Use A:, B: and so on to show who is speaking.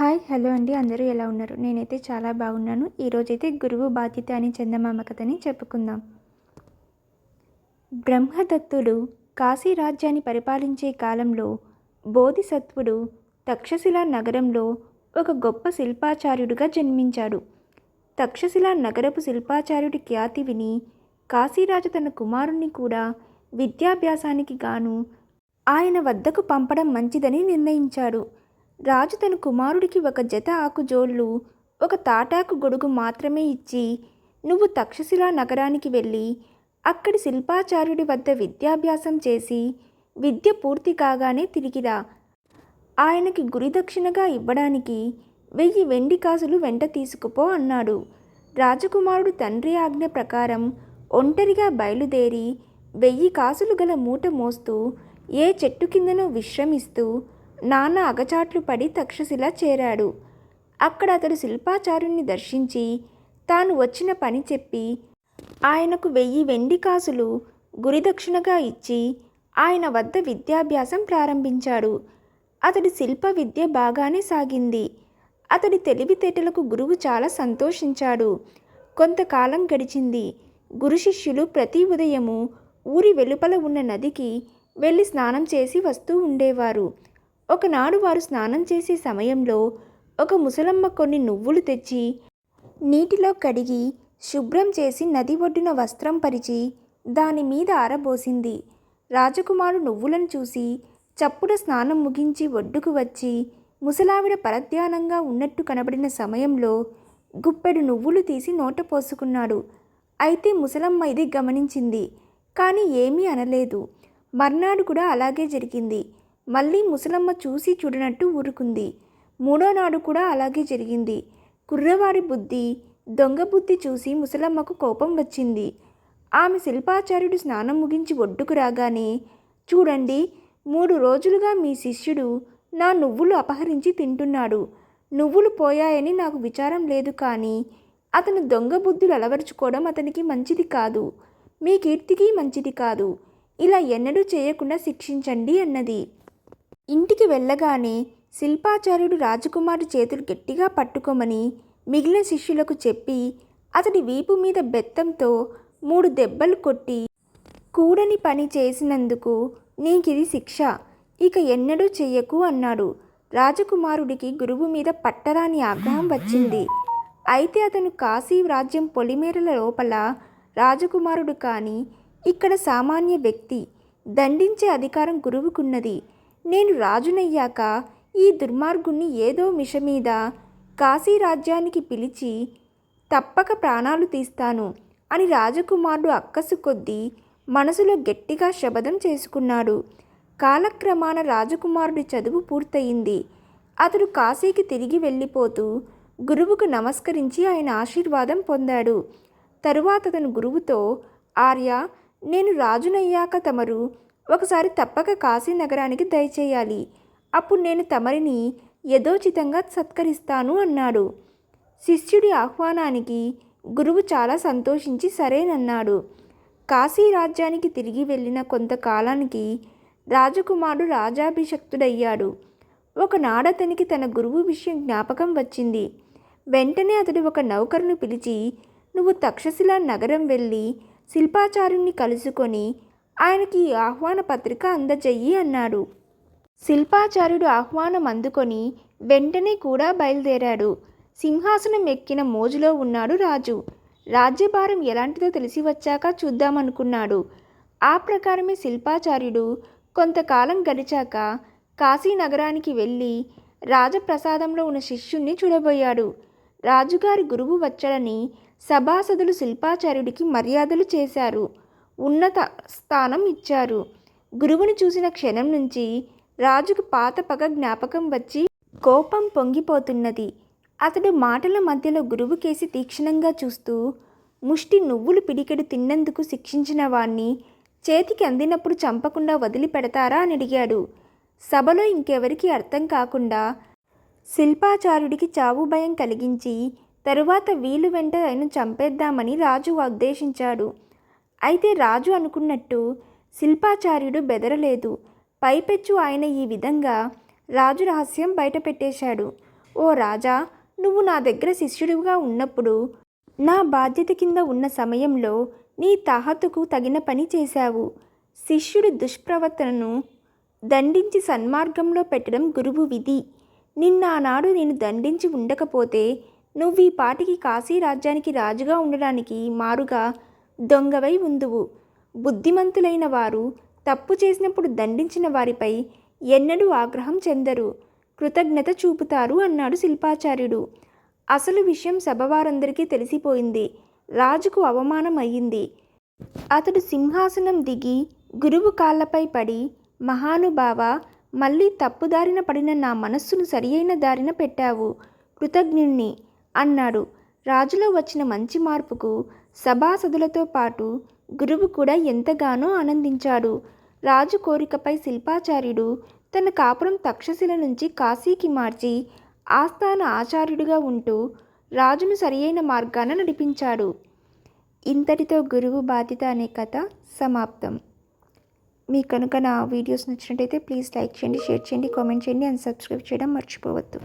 A: Hi hello అండి. అందరూ ఎలా ఉన్నారు? నేనైతే చాలా బాగున్నాను. ఈరోజైతే గురువు బాధ్యత అని చందమామ కథని చెప్పుకుందాం. బ్రహ్మదత్తుడు కాశీ రాజ్యాన్ని పరిపాలించే కాలంలో బోధిసత్వుడు తక్షశిల నగరంలో ఒక గొప్ప శిల్పాచార్యుడిగా జన్మించాడు. తక్షశిల నగరపు శిల్పాచార్యుడి ఖ్యాతి విని కాశీరాజు తన కుమారుణ్ణి కూడా విద్యాభ్యాసానికి గాను ఆయన వద్దకు పంపడం మంచిదని నిర్ణయించాడు. రాజు తన కుమారుడికి ఒక జత ఆకుజోళ్ళు ఒక తాటాకు గొడుగు మాత్రమే ఇచ్చి నువ్వు తక్షశిలా నగరానికి వెళ్ళి అక్కడి శిల్పాచార్యుడి వద్ద విద్యాభ్యాసం చేసి విద్య పూర్తి కాగానే తిరిగిరా ఆయనకి గురిదక్షిణగా ఇవ్వడానికి వెయ్యి వెండి కాసులు వెంట తీసుకుపో అన్నాడు. రాజకుమారుడు తండ్రి ఆజ్ఞ ప్రకారం ఒంటరిగా బయలుదేరి వెయ్యి కాసులు గల మూట మోస్తూ ఏ చెట్టు కిందనో విశ్రమిస్తూ నాన్న అగచాట్లు పడి తక్షశిల చేరాడు. అక్కడ అతడు శిల్పాచార్యుని దర్శించి తాను వచ్చిన పని చెప్పి ఆయనకు వెయ్యి వెండి కాసులు గురిదక్షిణగా ఇచ్చి ఆయన వద్ద విద్యాభ్యాసం ప్రారంభించాడు. అతడి శిల్ప విద్య బాగానే సాగింది. అతడి తెలివితేటలకు గురువు చాలా సంతోషించాడు. కొంతకాలం గడిచింది. గురు శిష్యులు ప్రతి ఉదయము ఊరి వెలుపల ఉన్న నదికి వెళ్ళి స్నానం చేసి వస్తూ ఉండేవారు. ఒకనాడు వారు స్నానం చేసే సమయంలో ఒక ముసలమ్మ కొన్ని నువ్వులు తెచ్చి నీటిలో కడిగి శుభ్రం చేసి నది ఒడ్డున వస్త్రం పరిచి దాని మీద ఆరబోసింది. రాజకుమారు నువ్వులను చూసి చప్పుడ స్నానం ముగించి ఒడ్డుకు వచ్చి ముసలావిడ పరధ్యానంగా ఉన్నట్టు కనబడిన సమయంలో గుప్పెడు నువ్వులు తీసి నోట పోసుకున్నాడు. అయితే ముసలమ్మ ఇది గమనించింది కానీ ఏమీ అనలేదు. మర్నాడు కూడా అలాగే జరిగింది. మళ్ళీ ముసలమ్మ చూసి చూడనట్టు ఊరుకుంది. మూడో నాడు కూడా అలాగే జరిగింది. కుర్రవాడి బుద్ధి దొంగ బుద్ధి చూసి ముసలమ్మకు కోపం వచ్చింది. ఆమె శిల్పాచార్యుడు స్నానం ముగించి ఒడ్డుకు రాగానే చూడండి మూడు రోజులుగా మీ శిష్యుడు నా నువ్వులు అపహరించి తింటున్నాడు. నువ్వులు పోయాయని నాకు విచారం లేదు కానీ అతను దొంగ బుద్ధులు అలవరుచుకోవడం అతనికి మంచిది కాదు. మీ కీర్తికి మంచిది కాదు. ఇలా ఎన్నడూ చేయకుండా శిక్షించండి అన్నది. ఇంటికి వెళ్ళగానే శిల్పాచార్యుడు రాజకుమారి చేతులు గట్టిగా పట్టుకోమని మిగిలిన శిష్యులకు చెప్పి అతడి వీపు మీద బెత్తంతో మూడు దెబ్బలు కొట్టి కూడని పని చేసినందుకు నీకిది శిక్ష. ఇక ఎన్నడూ చెయ్యకు అన్నాడు. రాజకుమారుడికి గురువు మీద పట్టరాని ఆగ్రహం వచ్చింది. అయితే అతను కాశీ రాజ్యం పొలిమేరల లోపల రాజకుమారుడు కానీ ఇక్కడ సామాన్య వ్యక్తి దండించే అధికారం గురువుకున్నది. నేను రాజునయ్యాక ఈ దుర్మార్గుణ్ణి ఏదో మిష మీద కాశీ రాజ్యానికి పిలిచి తప్పక ప్రాణాలు తీస్తాను అని రాజకుమారుడు అక్కసు కొద్దీ మనసులో గట్టిగా శపథం చేసుకున్నాడు. కాలక్రమాన రాజకుమారుడి చదువు పూర్తయింది. అతడు కాశీకి తిరిగి వెళ్ళిపోతూ గురువుకు నమస్కరించి ఆయన ఆశీర్వాదం పొందాడు. తరువాత అతను గురువుతో ఆర్య నేను రాజునయ్యాక తమరు ఒకసారి తప్పక కాశీ నగరానికి దయచేయాలి. అప్పుడు నేను తమరిని యథోచితంగా సత్కరిస్తాను అన్నాడు. శిష్యుడి ఆహ్వానానికి గురువు చాలా సంతోషించి సరేనన్నాడు. కాశీ రాజ్యానికి తిరిగి వెళ్ళిన కొంతకాలానికి రాజకుమారుడు రాజాభిషక్తుడయ్యాడు. ఒకనాడతనికి తన గురువు విషయం జ్ఞాపకం వచ్చింది. వెంటనే అతడు ఒక నౌకరును పిలిచి నువ్వు తక్షశిలా నగరం వెళ్ళి శిల్పాచార్యుని కలుసుకొని ఆయనకి ఈ ఆహ్వాన పత్రిక అందజెయ్యి అన్నాడు. శిల్పాచార్యుడు ఆహ్వానం అందుకొని వెంటనే కూడా బయలుదేరాడు. సింహాసనం ఎక్కిన మోజులో ఉన్నాడు రాజు. రాజ్యభారం ఎలాంటిదో తెలిసి వచ్చాక చూద్దామనుకున్నాడు. ఆ ప్రకారమే శిల్పాచార్యుడు కొంతకాలం గడిచాక కాశీనగరానికి వెళ్ళి రాజప్రసాదంలో ఉన్న శిష్యుణ్ణి చూడబోయాడు. రాజుగారి గురువు వచ్చడని సభాసదులు శిల్పాచార్యుడికి మర్యాదలు చేశారు. ఉన్నత స్థానం ఇచ్చారు. గురువుని చూసిన క్షణం నుంచి రాజుకు పాత పగ జ్ఞాపకం వచ్చి కోపం పొంగిపోతున్నది. అతడు మాటల మధ్యలో గురువుకేసి తీక్షణంగా చూస్తూ ముష్టి నువ్వులు పిడికెడు తిన్నందుకు శిక్షించిన వాణ్ణి చేతికి అందినప్పుడు చంపకుండా వదిలిపెడతారా? అని అడిగాడు. సభలో ఇంకెవరికి అర్థం కాకుండా శిల్పాచార్యుడికి చావు భయం కలిగించి తరువాత వీలు వెంట ఆయన చంపేద్దామని రాజు ఉద్దేశించాడు. అయితే రాజు అనుకున్నట్టు శిల్పాచార్యుడు బెదరలేదు. పైపెచ్చు ఆయన ఈ విధంగా రాజు రహస్యం బయటపెట్టేశాడు. ఓ రాజా నువ్వు నా దగ్గర శిష్యుడిగా ఉన్నప్పుడు నా బాధ్యత కింద ఉన్న సమయంలో నీ తాహతుకు తగిన పని చేశావు. శిష్యుడి దుష్ప్రవర్తనను దండించి సన్మార్గంలో పెట్టడం గురువు విధి. నిన్నానాడు నేను దండించి ఉండకపోతే నువ్వు ఈ పాటికి కాశీ రాజ్యానికి రాజుగా ఉండడానికి మారుగా దొంగవై ఉందువు. బుద్ధిమంతులైన వారు తప్పు చేసినప్పుడు దండించిన వారిపై ఎన్నడూ ఆగ్రహం చెందరు. కృతజ్ఞత చూపుతారు అన్నాడు శిల్పాచార్యుడు. అసలు విషయం సభవారందరికీ తెలిసిపోయింది. రాజుకు అవమానం అయ్యింది. అతడు సింహాసనం దిగి గురువు కాళ్ళపై పడి మహానుభావ మళ్ళీ తప్పుదారిన పడిన నా మనస్సును సరియైన దారిన పెట్టావు. కృతజ్ఞుణ్ణి అన్నాడు. రాజులో వచ్చిన మంచి మార్పుకు సభాసదులతో పాటు గురువు కూడా ఎంతగానో ఆనందించాడు. రాజు కోరికపై శిల్పాచార్యుడు తన కాపురం తక్షశిల నుంచి కాశీకి మార్చి ఆస్థాన ఆచార్యుడిగా ఉంటూ రాజును సరియైన మార్గాన నడిపించాడు. ఇంతటితో గురువు బాధ్యత అనే కథ సమాప్తం. మీకు కనుక నా వీడియోస్ నచ్చినట్టయితే ప్లీజ్ లైక్ చేయండి షేర్ చేయండి కామెంట్ చేయండి అండ్ సబ్స్క్రైబ్ చేయడం మర్చిపోవద్దు.